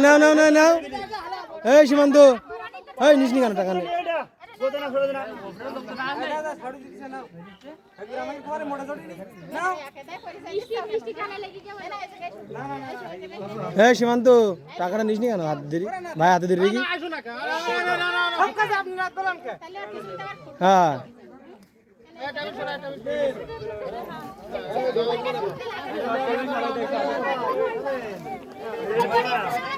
না না না না এই সীমান্ত এই নিস নি টাকা নেই হ্যাঁ সীমান্ত টাকাটা নিস নি কেন হাতে দেরি ভাই হাতে দেরি কি হ্যাঁ হ্যাঁ